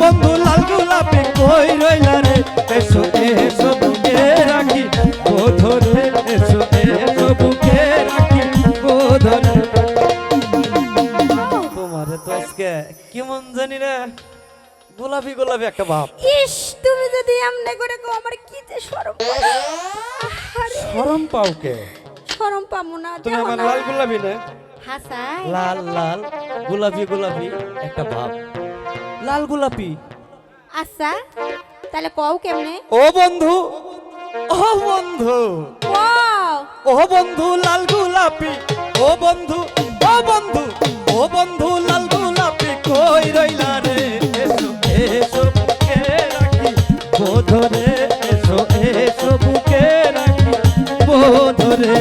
বন্ধু লাল গোলাপি কই রইলা রে? এসো এসো বুকে রাখি। ও ধরে এসো এসো বুকে রাখি। ও ধরে তোমার তো আজকে কেমন জানি রে? গোলাপি গোলাপি একটা ভাব। ইস তুমি যদি এমনি করে কো আমার কি যে শরম শরম পাও কে? শরম পামু না তুমি আমার লাল গোলাপি না? হাসাই। লাল লাল গোলাপি গোলাপি একটা ভাব। লাল গোলাপি। আচ্ছা তাহলে কও কেমনে? ও বন্ধু ও বন্ধু। ও বন্ধু লাল গোলাপি। ও বন্ধু ও বন্ধু ও বন্ধু লাল গোলাপি। কই রইলা রে? এসো এসো বুকে রাখি। বোধরে এসো এসো বুকে রাখি। বোধরে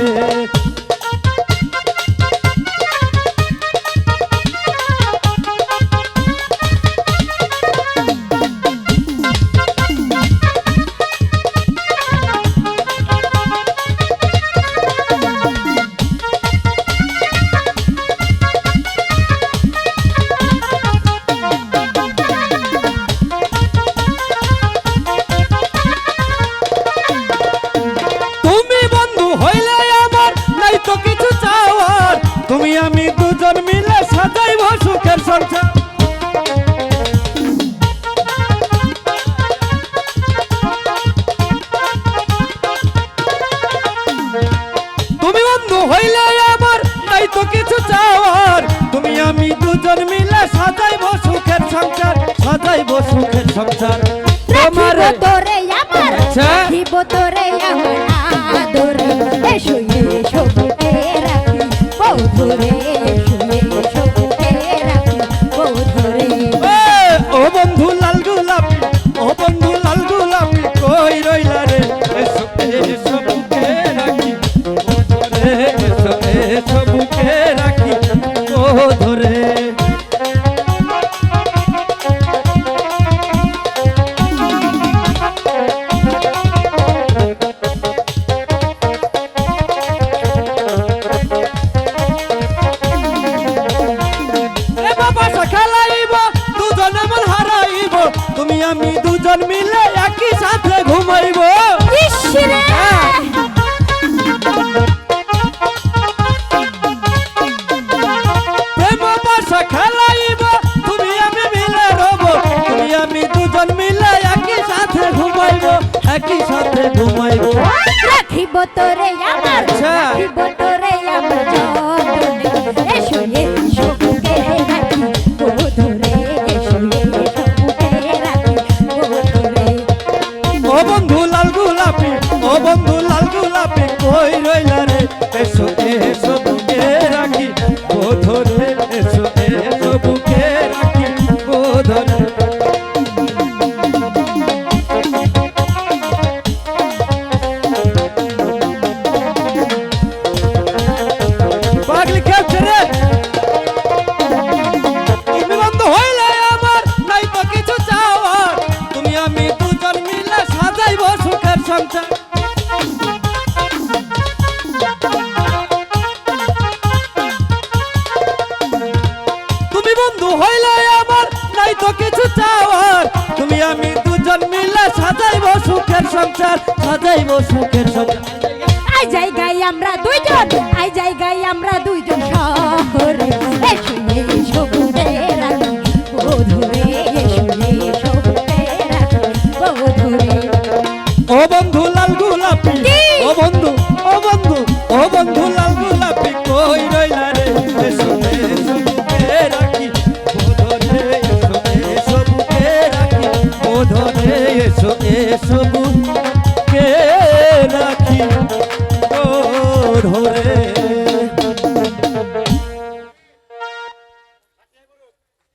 সাজাইব সুখের সংসার। তুমি বন্ধু হইলে আমার নাই তো কিছু চাওয়ার। তুমি আমি দুজন মিলে সাজাইব সুখের সংসার সাজাইব সুখের সংসার। তোমার তোরে আমার আচ্ছা। তোরে রাখি ও ধরে। খেলাইব দুজন আমি দুজন মিলে একই সাথে ঘুমাইবো রাখিব তোরে আমার আচ্ছা। রাখিব চাওয়ার তুমি আমি দুজন মিলে সাজাইব সুখের সংসার সাজাইব সুখের সংসার।